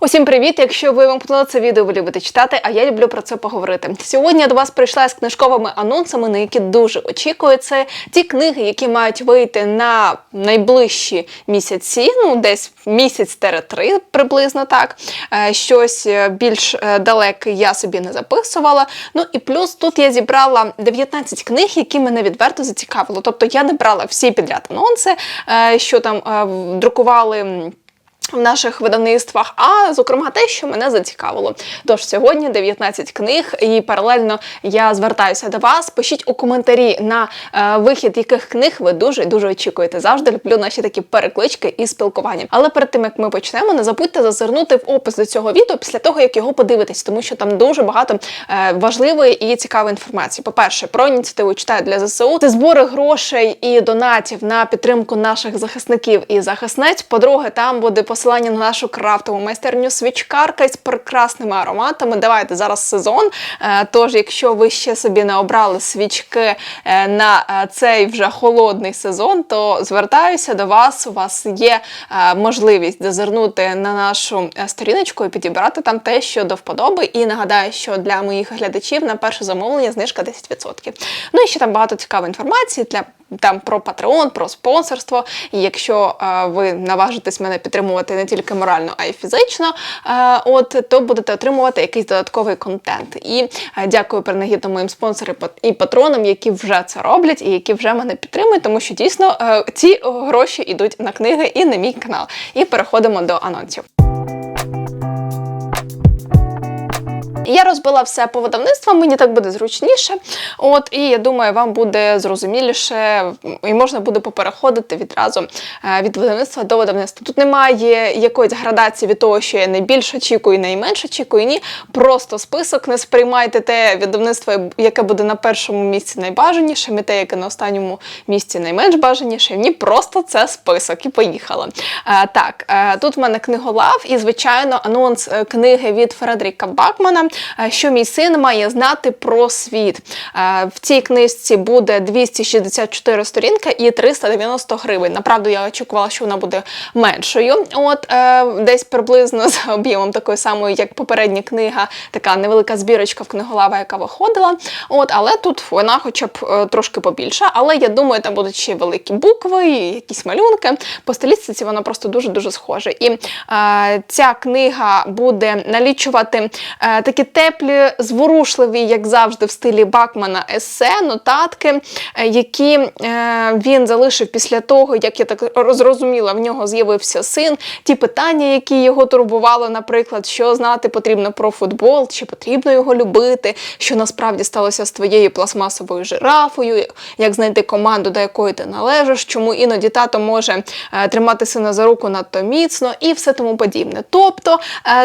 Усім привіт! Якщо ви вимкнули це відео, ви любите читати, а я люблю про це поговорити. Сьогодні я до вас прийшла з книжковими анонсами, на які дуже очікую. Це ті книги, які мають вийти на найближчі місяці, ну десь місяць-три приблизно так. Е, Щось е, більш е, далеке я собі не записувала. Ну і плюс тут я зібрала 19 книг, які мене відверто зацікавили. Тобто я не брала всі підряд анонси, що там друкували. В наших видавництвах, а зокрема те, що мене зацікавило. Тож сьогодні 19 книг, і паралельно я звертаюся до вас. Пишіть у коментарі на е, вихід яких книг ви дуже дуже очікуєте. Завжди люблю наші такі переклички і спілкування. Але перед тим як ми почнемо, не забудьте зазирнути в опис до цього відео після того, як його подивитесь, тому що там дуже багато е, важливої і цікавої інформації. По-перше, про ініціативу читаю для ЗСУ. Це збори грошей і донатів на підтримку наших захисників і захисниць. По-друге, там буде посилання на нашу крафтову майстерню свічкарка з прекрасними ароматами. Давайте зараз сезон. Е, Тож, якщо ви ще собі не обрали свічки е, на е, цей вже холодний сезон, то звертаюся до вас. У вас є можливість зазирнути на нашу сторіночку і підібрати там те, що до вподоби. І нагадаю, що для моїх глядачів на перше замовлення знижка 10%. Ну і ще там багато цікавої інформації для там про Patreon, про спонсорство. І якщо е, ви наважитесь мене підтримувати не тільки морально, а й фізично, е, от то будете отримувати якийсь додатковий контент. І е, дякую принагідно моїм спонсорам і патронам, які вже це роблять і які вже мене підтримують, тому що дійсно е, ці гроші йдуть на книги і на мій канал. І переходимо до анонсів. Я розбила все по видавництвам, мені так буде зручніше. От, і я думаю, вам буде зрозуміліше, і можна буде попереходити відразу е, від видавництва до видавництва. Тут немає якоїсь градації від того, що я найбільш очікую, найменш очікую. Ні, просто список. Не сприймайте те видавництво, яке буде на першому місці найбажанішим, і те, яке на останньому місці найменш бажанішим. Ні, просто це список і поїхала. Е, так, е, тут в мене книголав, і звичайно, анонс книги від Фредеріка Бакмана що мій син має знати про світ. Е, В цій книжці буде 264 сторінки і 390 гривень. Направду я очікувала, що вона буде меншою. От е, десь приблизно за об'ємом такою самою, як попередня книга, така невелика збірочка в книголава, яка виходила. От, але тут вона хоча б е, трошки побільша. Але я думаю, там будуть ще великі букви, і якісь малюнки. По стилістиці вона просто дуже дуже схожа. І е, ця книга буде налічувати е, такі теплі, зворушливі, як завжди, в стилі Бакмана есе, нотатки, е, які е, він залишив після того, як я так зрозуміла, в нього з'явився син. Ті питання, які його турбували, наприклад, що знати потрібно про футбол, чи потрібно його любити, що насправді сталося з твоєю пластмасовою жирафою, як знайти команду, до якої ти належиш, чому іноді тато може е, тримати сина за руку надто міцно і все тому подібне. Тобто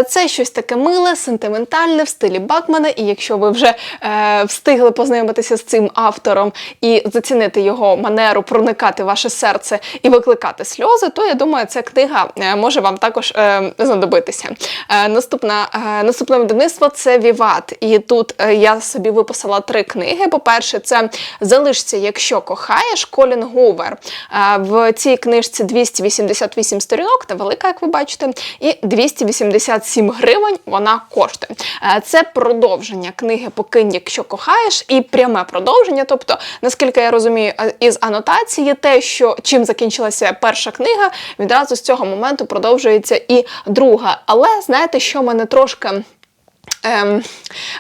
це щось таке миле, сентиментальне стилі Бакмана. І якщо ви вже е, встигли познайомитися з цим автором і зацінити його манеру, проникати в ваше серце і викликати сльози, то я думаю, ця книга е, може вам також е, знадобитися. Е, наступна, е, наступне видавництво це Віват. І тут е, я собі виписала три книги. По-перше, це Залишся, якщо кохаєш, Колін Гувер. Е, в цій книжці 288 сторінок, та велика, як ви бачите, і 287 гривень вона коштує. Це продовження книги Покинь, якщо кохаєш, і пряме продовження. Тобто, наскільки я розумію, із анотації, те, що чим закінчилася перша книга, відразу з цього моменту продовжується і друга. Але знаєте, що мене трошки. Ем,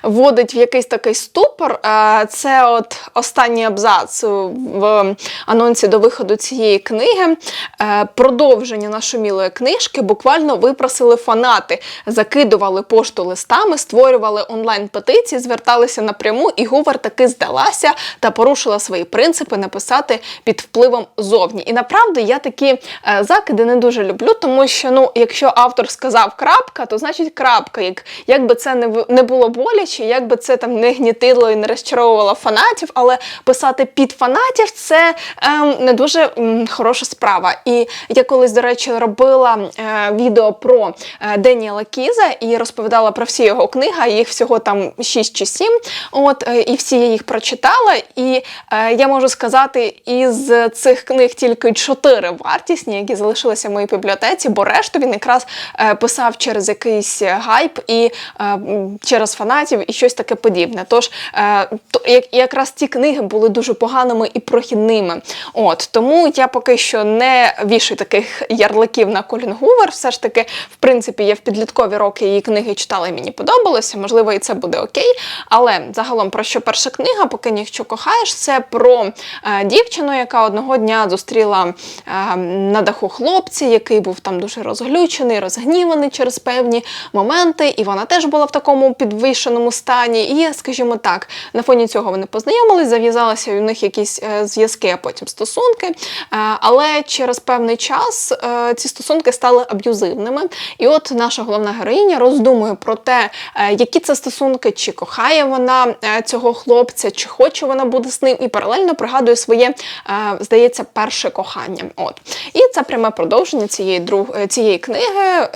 вводить в якийсь такий ступор. Це от останній абзац в анонсі до виходу цієї книги. Е, Продовження нашумілої книжки буквально випросили фанати, закидували пошту листами, створювали онлайн-петиції, зверталися напряму, і Гувер таки здалася та порушила свої принципи написати під впливом зовні. І направду я такі е, закиди не дуже люблю, тому що ну, якщо автор сказав крапка, то значить крапка. Як, як би це не в- не було боляче, як би це там не гнітило і не розчаровувало фанатів, але писати під фанатів це ем, не дуже м, хороша справа. І я колись, до речі, робила е, відео про е, Деніела Кіза і розповідала про всі його книги, їх всього там 6 чи 7. От, е, і всі я їх прочитала. І е, я можу сказати, із цих книг тільки 4 вартісні, які залишилися в моїй бібліотеці, бо решту він якраз е, писав через якийсь гайп і е, через фанатів і щось таке подібне. Тож е, якраз ті книги були дуже поганими і прохідними. От тому я поки що не вішаю таких ярликів на Колін Гувер. Все ж таки, в принципі, я в підліткові роки її книги читала і мені подобалося. Можливо, і це буде окей. Але загалом про що перша книга, поки ніщо кохаєш, це про е, дівчину, яка одного дня зустріла е, на даху хлопця, який був там дуже розглючений, розгніваний через певні моменти, і вона теж була в такому підвищеному стані. І, скажімо так, на фоні цього вони познайомились, зав'язалися у них якісь е, зв'язки, а потім стосунки. Е, але через певний час е, ці стосунки стали аб'юзивними. І от наша головна героїня роздумує про те, які це стосунки, чи кохає вона цього хлопця, чи хоче вона бути з ним, і паралельно пригадує своє, здається, перше кохання. От. І це пряме продовження цієї друг... цієї книги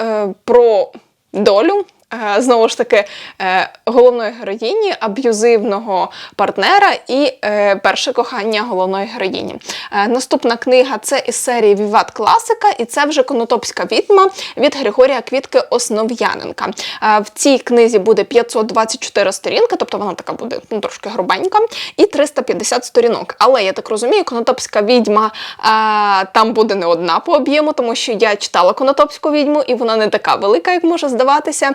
про долю. Е, Знову ж таки, е, головної героїні, аб'юзивного партнера і е, перше кохання головної героїні. Наступна книга це із серії Віват Класика, і це вже Конотопська відьма від Григорія Квітки Основ'яненка. В цій книзі буде 524 сторінки, тобто вона така буде ну, трошки грубенька, і 350 сторінок. Але я так розумію, Конотопська відьма там буде не одна по об'єму, тому що я читала Конотопську відьму, і вона не така велика, як може здаватися.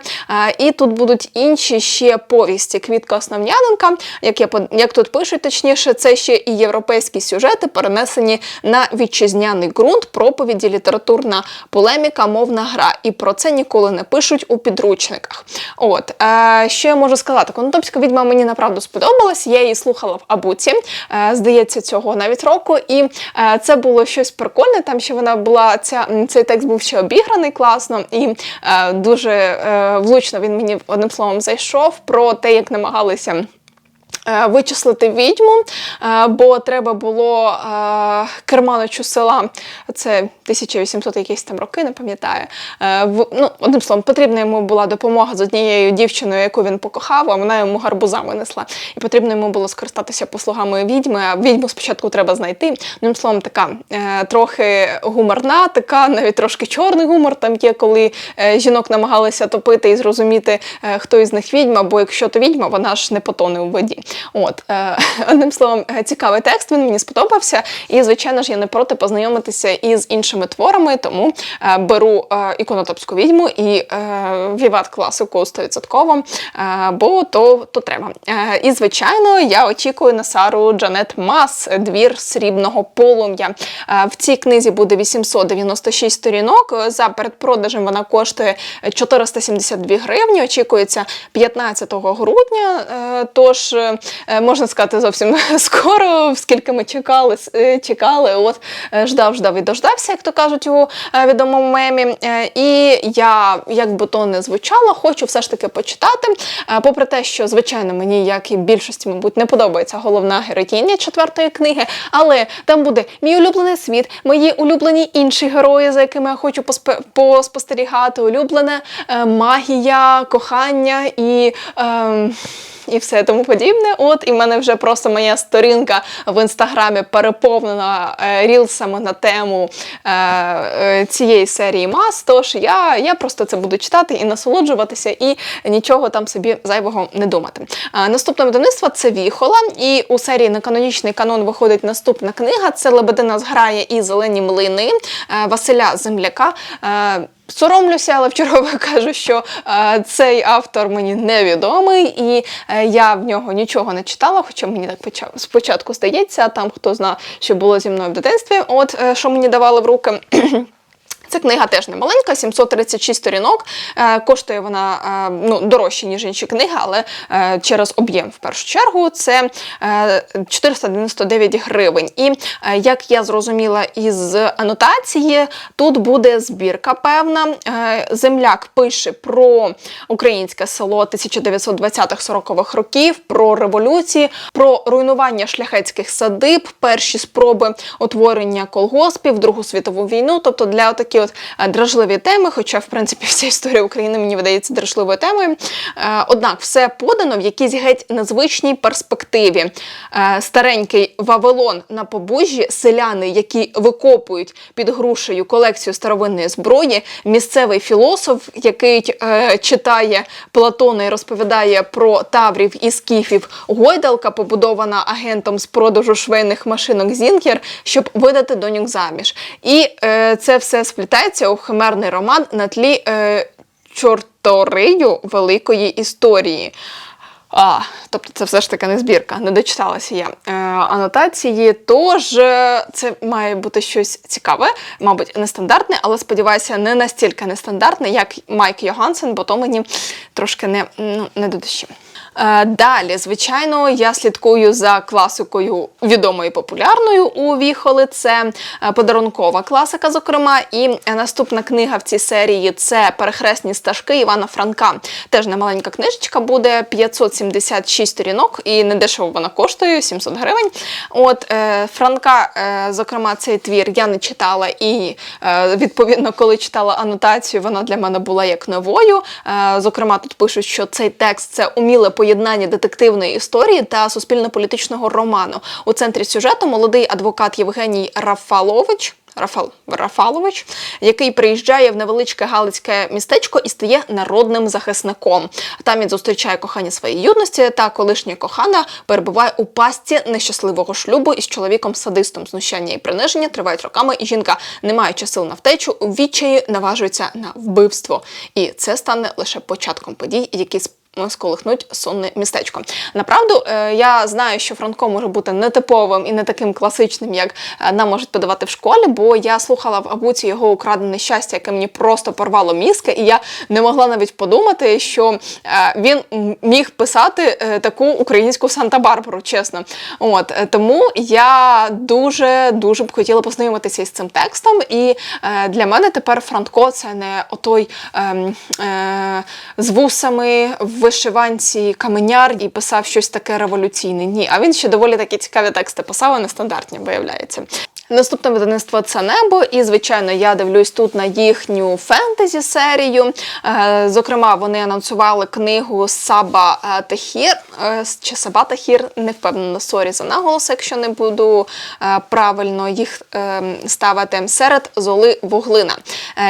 І тут будуть інші ще повісті Квітка Основ'яненка, як, я, як тут пишуть, точніше, це ще і європейські сюжети, перенесені на вітчизняний ґрунт, проповіді, літературна полеміка, мовна гра. І про це ніколи не пишуть у підручниках. От е, що я можу сказати? Конотопська відьма мені направду сподобалась. Я її слухала в Абуці, е, здається, цього навіть року. І е, це було щось прикольне. Там ще вона була ця цей текст був ще обіграний класно, і дуже е, влучно він мені одним словом зайшов про те, як намагалися. Е, Вичислити відьму, е, бо треба було е, керманичу села, це 1800 якісь там роки, не пам'ятаю. Ну, одним словом, потрібна йому була допомога з однією дівчиною, яку він покохав, а вона йому гарбуза винесла. І потрібно йому було скористатися послугами відьми. А відьму спочатку треба знайти. Одним словом, така трохи гуморна, така навіть трошки чорний гумор там є, коли жінок намагалися топити і зрозуміти, хто із них відьма, бо якщо то відьма, вона ж не потоне у воді. От е, одним словом, е, цікавий текст. Він мені сподобався. І звичайно ж, я не проти познайомитися із іншими творами, тому е, беру іконотопську відьму і віват класику 100%, е, бо то, то треба. І звичайно, я очікую на Сару Джанет Мас, двір срібного полум'я. В цій книзі буде 896 сторінок. За передпродажем вона коштує 472 гривні. Очікується 15 грудня. Тож можна сказати зовсім скоро, скільки ми чекали, е, чекали. От е, ждав, ждав і дождався, як то кажуть у е, відомому мемі. Е, І я, як би то не звучало, хочу все ж таки почитати. Е, Попри те, що звичайно мені, як і більшості, мабуть, не подобається головна героїня четвертої книги, але там буде мій улюблений світ, мої улюблені інші герої, за якими я хочу поспостерігати, улюблена е, магія, кохання і. ем, і все тому подібне. От і в мене вже просто моя сторінка в інстаграмі переповнена е, рілсами на тему е, е, цієї серії мас. Тож я, я просто це буду читати і насолоджуватися, і нічого там собі зайвого не думати. Е, наступне видавництво це Віхола, і у серії Неканонічний канон виходить наступна книга. Це Лебедина зграє і зелені млини е, Василя Земляка. Е, Соромлюся, але вчергове кажу, що е, цей автор мені невідомий, і е, я в нього нічого не читала, хоча мені так почав, спочатку здається, там хто знає, що було зі мною в дитинстві, от е, що мені давали в руки. Ця книга теж не маленька, 736 сторінок. Е, коштує вона е, ну, дорожче, ніж інші книги, але е, через об'єм в першу чергу це е, 499 гривень. І як я зрозуміла із анотації, тут буде збірка певна. Земляк пише про українське село 1920-40-х років, про революції, про руйнування шляхетських садиб, перші спроби утворення колгоспів, Другу світову війну. Тобто для от е, дражливі теми, хоча в принципі вся історія України мені видається дражливою темою. Е, Однак все подано в якійсь геть незвичній перспективі. Е, Старенький Вавилон на побужжі, селяни, які викопують під грушею колекцію старовинної зброї, місцевий філософ, який читає Платона і розповідає про таврів і скіфів, гойдалка, побудована агентом з продажу швейних машинок Зінкер, щоб видати доньок заміж. І це все сплітається у химерний роман на тлі е, чорторию великої історії. А, тобто це все ж таки не збірка, не дочиталася я е, анотації. Тож е, це має бути щось цікаве, мабуть, нестандартне, але сподіваюся, не настільки нестандартне, як Майк Йогансен, бо то мені трошки не, ну, не до душі. Е, Далі, звичайно, я слідкую за класикою відомою і популярною у Віхоли. Це е, подарункова класика, зокрема. І наступна книга в цій серії це перехресні стежки Івана Франка. Теж не маленька книжечка буде 576 сторінок, і недешево вона коштує 700 гривень. От е, Франка, зокрема, цей твір я не читала, і відповідно, коли читала анотацію, вона для мене була як новою. Зокрема, тут пишуть, що цей текст це уміле поєднання детективної історії та суспільно-політичного роману. У центрі сюжету молодий адвокат Євгеній Рафалович. Рафал Рафалович, який приїжджає в невеличке галицьке містечко і стає народним захисником. Там він зустрічає кохання своєї юності, та колишня кохана перебуває у пастці нещасливого шлюбу із чоловіком-садистом. Знущання і приниження тривають роками, і жінка, не маючи сил на втечу, у відчаї наважується на вбивство. І це стане лише початком подій, які сколихнуть сонне містечко. Направду, е, я знаю, що Франко може бути нетиповим і не таким класичним, як е, нам можуть подавати в школі, бо я слухала в Абуці його украдене щастя, яке мені просто порвало мізки, і я не могла навіть подумати, що е, він міг писати е, таку українську Санта-Барбару, чесно. От е, тому я дуже дуже б хотіла познайомитися із цим текстом. І е, для мене тепер Франко це не отой ем, е, з вусами в вишиванці каменяр і писав щось таке революційне. Ні, а він ще доволі такі цікаві тексти писав, а нестандартні, виявляється. Наступне видавництво це небо, і звичайно, я дивлюсь тут на їхню фентезі серію. Е, зокрема, вони анонсували книгу Саба е, Тахір е, чи Саба Тахір, не впевнена сорі за наголос, якщо не буду правильно їх ставити серед золи вуглина.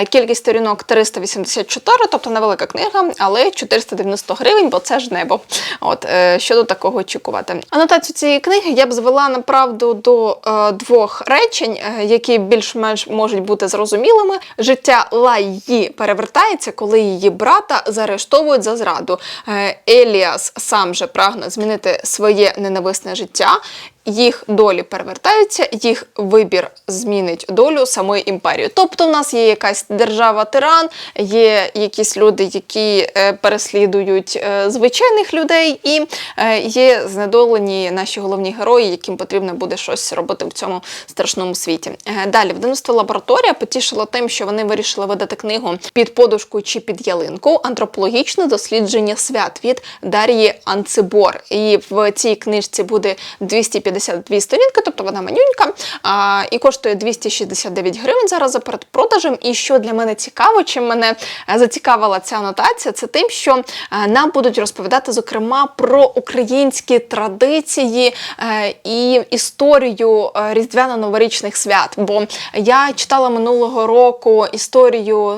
Кількість сторінок 384, тобто невелика книга, але 490 гривень, бо це ж небо. От що до такого очікувати. Анотацію цієї книги я б звела направду до двох речень, е, які більш-менш можуть бути зрозумілими. Життя Лайї перевертається, коли її брата заарештовують за зраду. Е, Еліас сам же прагне змінити своє ненависне життя. Їх долі перевертаються, їх вибір змінить долю самої імперії. Тобто, в нас є якась держава-тиран, є якісь люди, які е, переслідують е, звичайних людей, і е, є знедолені наші головні герої, яким потрібно буде щось робити в цьому страшному світі. Далі, видавництво лабораторія потішило тим, що вони вирішили видати книгу під подушку чи під ялинку антропологічне дослідження свят від Дар'ї Анцибор. І в цій книжці буде 252 сторінки, тобто вона манюнька, а, і коштує 269 гривень зараз за передпродажем. І що для мене цікаво, чим мене е, зацікавила ця анотація, це тим, що е, нам будуть розповідати, зокрема, про українські традиції е, і історію різдвяно-новорічних свят. Бо я читала минулого року історію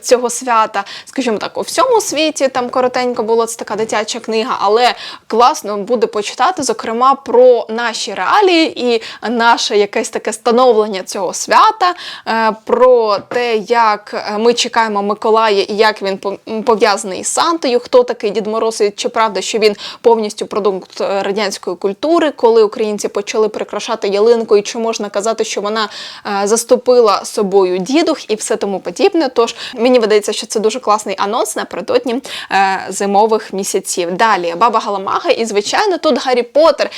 цього свята, скажімо так, у всьому світі там коротенько була це така дитяча книга, але класно буде почитати, зокрема, про наші реалії і наше якесь таке становлення цього свята, е, про те, як е, ми чекаємо Миколая і як він пов'язаний із Сантою, хто такий Дід Мороз, і чи правда, що він повністю продукт е, радянської культури, коли українці почали прикрашати ялинку, і чи можна казати, що вона заступила собою дідух і все тому подібне. Тож мені видається, що це дуже класний анонс напередодні зимових місяців. Далі баба Галамага, і звичайно, тут Гаррі Поттер,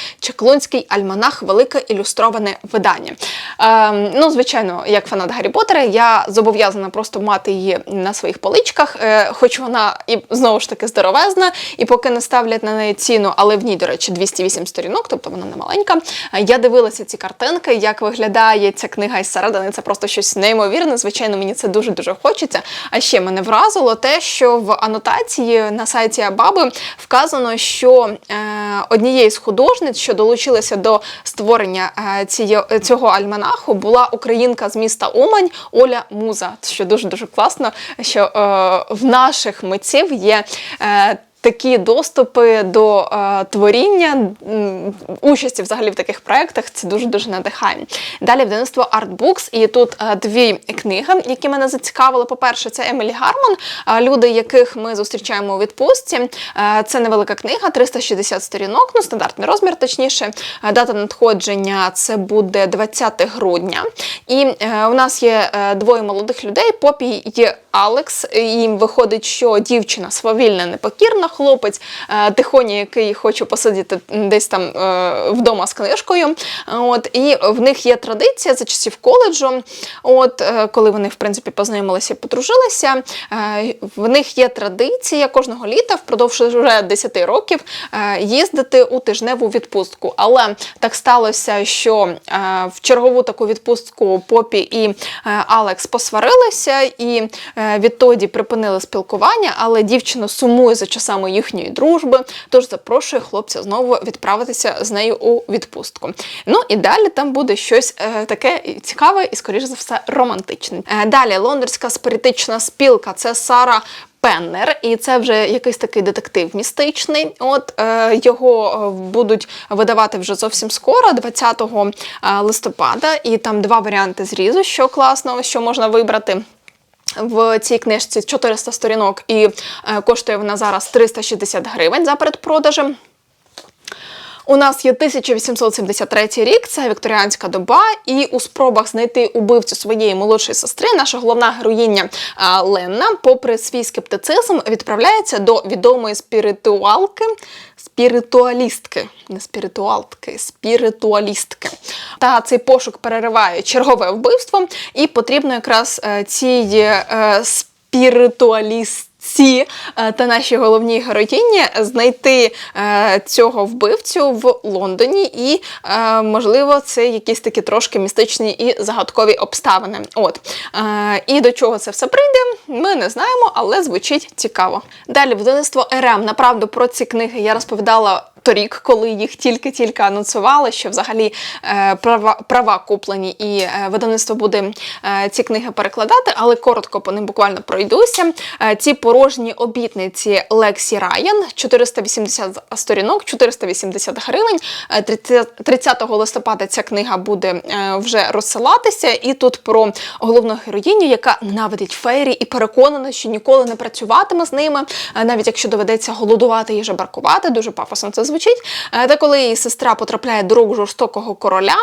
Чеклунський альманах, велике ілюстроване видання. Е, ну, звичайно, як фанат Гаррі Поттера, я зобов'язана просто мати її на своїх поличках, е, хоч вона і знову ж таки здоровезна, і поки не ставлять на неї ціну, але в ній, до речі, 208 сторінок, тобто вона не маленька. Е, Я дивилася ці картинки, як виглядає ця книга із середини. Це просто щось неймовірне. Звичайно, мені це дуже дуже хочеться. А ще мене вразило те, що в анотації на сайті Абаби вказано, що е, однією з художниць, що долучилася до створення е, цього альманаху, була українка з міста Умань Оля Муза. Що дуже дуже класно, що е, в наших митців є. Такі доступи до е, творіння, участі взагалі в таких проєктах це дуже дуже надихає. Далі видавництво Artbooks, і тут е, дві книги, які мене зацікавили. По-перше, це Емілі Гармон, е, люди, яких ми зустрічаємо у відпустці. Е, це невелика книга, 360 сторінок, ну стандартний розмір, точніше. Е, Дата надходження це буде 20 грудня. І е, у нас є е, двоє молодих людей. Попі є Алекс. Їм виходить, що дівчина свавільна, непокірна, хлопець е, тихоня, який хоче посидіти десь там е, вдома з книжкою. От і в них є традиція за часів коледжу. От е, коли вони в принципі познайомилися і подружилися. В них є традиція кожного літа впродовж вже 10 років їздити у тижневу відпустку. Але так сталося, що в чергову таку відпустку Попі і Алекс посварилися і відтоді припинили спілкування, але дівчина сумує за часами їхньої дружби, тож запрошує хлопця знову відправитися з нею у відпустку. Ну і далі там буде щось е, таке цікаве і, скоріш за все, романтичне. Е, далі лондонська спиритична спілка це Сара. Пеннер, і це вже якийсь такий детектив містичний. От е, його е, будуть видавати вже зовсім скоро, 20 е, листопада, і там два варіанти зрізу, що класно, що можна вибрати. В цій книжці 400 сторінок і е, коштує вона зараз 360 гривень за передпродажем. У нас є 1873 рік, це вікторіанська доба, і у спробах знайти убивцю своєї молодшої сестри наша головна героїня Ленна, попри свій скептицизм, відправляється до відомої спіритуалки, спіритуалістки, не спіритуалтки, спіритуалістки. Та цей пошук перериває чергове вбивство, і потрібно якраз е, цій е, спіритуалістці ці е, та наші головні героїні знайти е, цього вбивцю в Лондоні, і е, можливо це якісь такі трошки містичні і загадкові обставини. От і до чого це все прийде, ми не знаємо, але звучить цікаво. Далі видавництво РМ. Направду про ці книги я розповідала. Торік, коли їх тільки-тільки анонсували, що взагалі е, права, права куплені, і е, видавництво буде е, ці книги перекладати, але коротко по ним буквально пройдуся. Ці порожні обітниці Лексі Райан, 480 сторінок, 480 гривень. Е, 30, 30 листопада ця книга буде вже розсилатися. І тут про головну героїню, яка ненавидить фейрі і переконана, що ніколи не працюватиме з ними, навіть якщо доведеться голодувати і жебаркувати, дуже пафосно це звучить. Е, Та коли її сестра потрапляє до рук жорстокого короля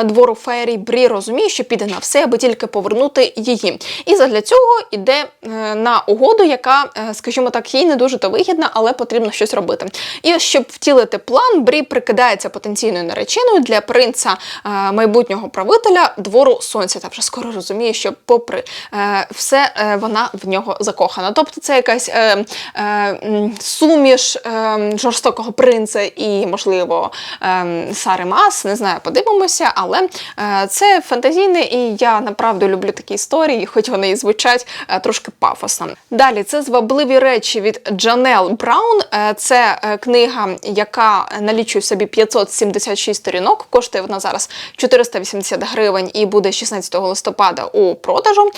е, двору фейрі, Брі розуміє, що піде на все, аби тільки повернути її. І задля цього йде е, на угоду, яка, е, скажімо так, їй не дуже то вигідна, але потрібно щось робити. І щоб втілити план, Брі прикидається потенційною нареченою для принца е, майбутнього правителя двору сонця. Та вже скоро розуміє, що, попри е, все, е, вона в нього закохана. Тобто це якась е, е, суміш е, жорстокого принца і, можливо, е, Сари Мас. Не знаю, подивимося, але е, це фантазійне, і я направду люблю такі історії, хоч вони і звучать е, трошки пафосно. Далі це звабливі речі від Джанел Браун. Е, Це книга, яка налічує в собі 576 сторінок. Коштує вона зараз 480 гривень і буде 16 листопада у продажу.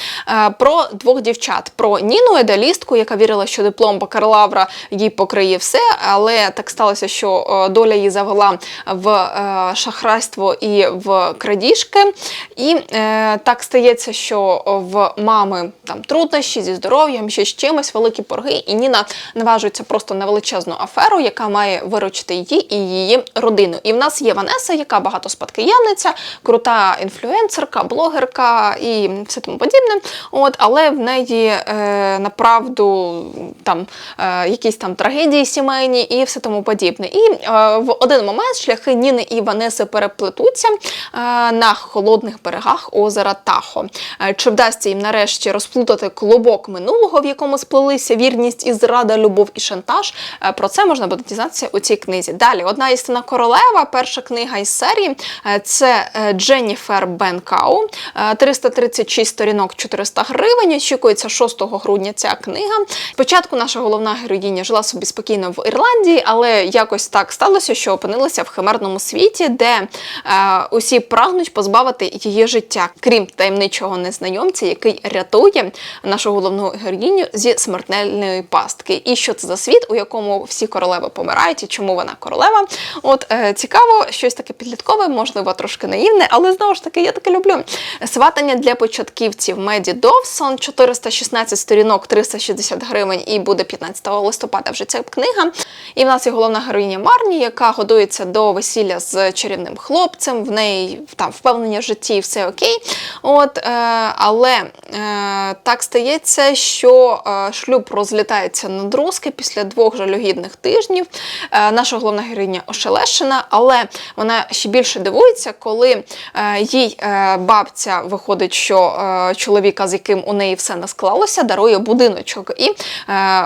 Про двох дівчат: про Ніну, едалістку, яка вірила, що диплом бакалавра їй покриє все, але так сталося, що е, доля її завела в е, шахрайство і в крадіжки. І е, так стається, що в мами там труднощі зі здоров'ям, ще з чимось, великі борги, і Ніна наважується просто на величезну аферу, яка має виручити її і її родину. І в нас є Ванеса, яка багатоспадкоємниця, крута інфлюенсерка, блогерка і все тому подібне. От, але в неї е, направду там е, якісь там трагедії сімейні і все тому подібне. І е, в один момент шляхи Ніни і Ванеси переплетуться е, на холодних берегах озера Тахо. Е, Чи вдасться їм нарешті розплутати клубок минулого, в якому сплелися вірність і зрада, любов і шантаж? Е, Про це можна буде дізнатися у цій книзі. Далі, одна істина королева, перша книга із серії е, це е, Дженніфер Бенкау, Е, 336 сторінок, 400 гривень. Очікується 6 грудня ця книга. Спочатку наша головна героїня жила собі спокійно в Ірландії, але якось так сталося, що опинилася в химерному світі, де е, усі прагнуть позбавити її життя, крім таємничого незнайомця, який рятує нашу головну героїню зі смертельної пастки. І що це за світ, у якому всі королеви помирають, і чому вона королева? От е, цікаво, щось таке підліткове, можливо, трошки наївне, але знову ж таки, я таке люблю. Сватання для початківців Меді Довсон, 416 сторінок, 360 гривень, і буде 15 листопада вже ця книга. І в нас є головна героїня Марні, яка готується до весілля з чарівним хлопцем. В неї там впевнення в житті, все окей. От, е, але е, так стається, що е, шлюб розлітається на друзки після двох жалюгідних тижнів. Е, наша головна героїня ошелешена, але вона ще більше дивується, коли е, їй е, бабця виходить, що е, чоловіка, з яким у неї все не склалося, дарує будиночок. І е,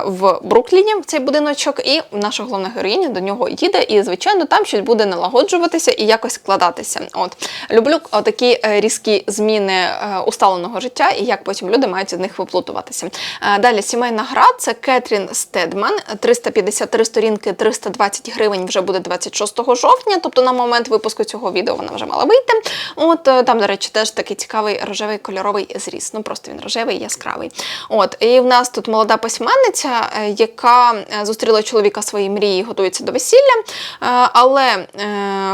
в Брукліні цей будиночок, і наша головна героїня до їде, і звичайно там щось буде налагоджуватися і якось складатися. От люблю такі різкі зміни е, усталеного життя, і як потім люди мають з них виплутуватися. Е, Далі сімейна гра це Кетрін Стедман, 353 сторінки, 320 гривень вже буде 26 жовтня. Тобто на момент випуску цього відео вона вже мала вийти. От е, там, до речі, теж такий цікавий рожевий кольоровий зріз. Ну просто він рожевий, яскравий. От і в нас тут молода письменниця, е, яка е, зустріла чоловіка своєї мрії, готується до весілля. Е, Але е,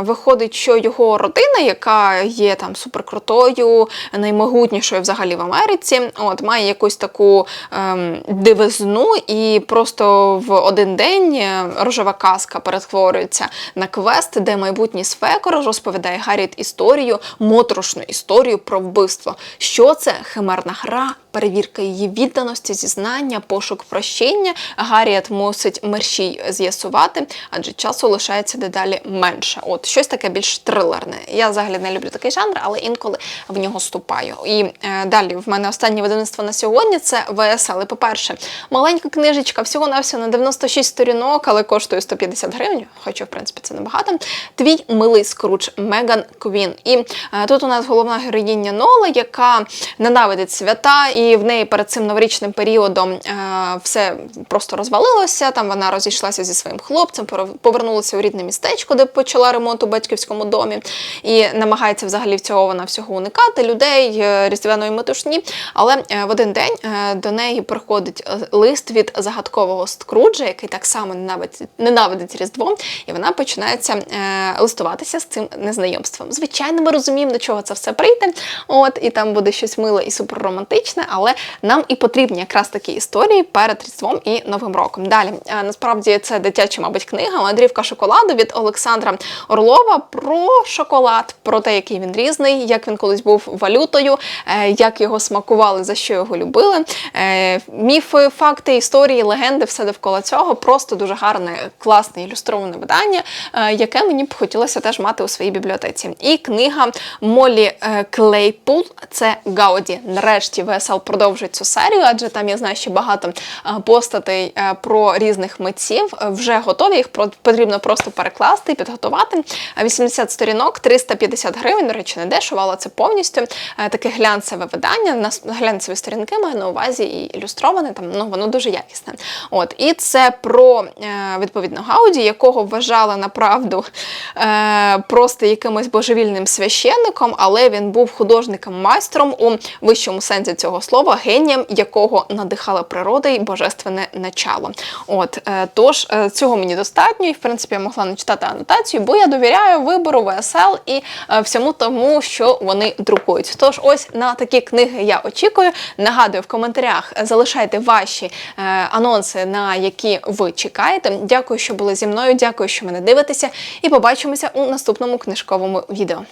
виходить, що його родина, яка є там суперкрутою, наймогутнішою взагалі в Америці, от має якусь таку ем, дивизну, і просто в один день е, рожева казка перетворюється на квест, де майбутній свекор розповідає Гарріт історію, моторошну історію про вбивство. Що це химерна гра, перевірка її відданості, зізнання, пошук прощення. Гарріет мусить мерщій з'ясувати, адже часу лишається дедалі менше. От щось таке більш трилерне. Я взагалі не люблю такий жанр, але інколи в нього ступаю. І е, далі в мене останнє видавництво на сьогодні це ВС. Але, по-перше, маленька книжечка, всього на все на 96 сторінок, але коштує 150 гривень, хоча, в принципі, це небагато. Твій милий скруч Меган Квін. І е, тут у нас головна героїня Нола, яка ненавидить свята, і в неї перед цим новорічним періодом е, все просто розвалилося. Там вона розійшлася зі своїм хлопцем, повернулася у рідне містечко, де почала ремонт у батьківському домі, і намагається взагалі цього вона всього уникати людей, е, різдвяної метушні. Але е, в один день е, до неї приходить лист від загадкового Скруджа, який так само ненавидить, ненавидить Різдво, і вона починається листуватися з цим незнайомством. Звичайно, ми розуміємо, до чого це все прийде. От і там буде щось миле і суперромантичне, але нам і потрібні якраз такі історії перед Різдвом і Новим роком. Далі насправді це дитяча, мабуть, книга Мандрівка шоколаду від Олександра Орлова про шоколад, про те, який він різний, як він колись був валютою, е, як його смакували, за що його любили. Е, Міфи, факти, історії, легенди, все довкола цього. Просто дуже гарне, класне ілюстроване видання, е, яке мені б хотілося теж мати у своїй бібліотеці. І книга Молі Клейпул це Гауді. Нарешті ВСЛ продовжує цю серію, адже там я знаю ще багато постатей про різних митців. Вже готові, їх потрібно просто перекласти і підготувати. Е, 80 сторінок, 350 гривень. До речі, не дешево, але це повністю е, таке глянцеве видання. На глянцеві сторінки маю на увазі і ілюстроване. Там ну воно дуже якісне. От і це про е, відповідно Гауді, якого вважали направду е, просто якимось божевільним священником, але він був художником-майстром у вищому сенсі цього слова, генієм, якого надихала природа і божественне начало. От е, тож е, цього мені достатньо. Достатньо, і в принципі я могла не читати анотацію, бо я довіряю вибору ВСЛ і е, всьому тому, що вони друкують. Тож, ось на такі книги я очікую. Нагадую, в коментарях залишайте ваші е, анонси, на які ви чекаєте. Дякую, що були зі мною. Дякую, що мене дивитеся, і побачимося у наступному книжковому відео.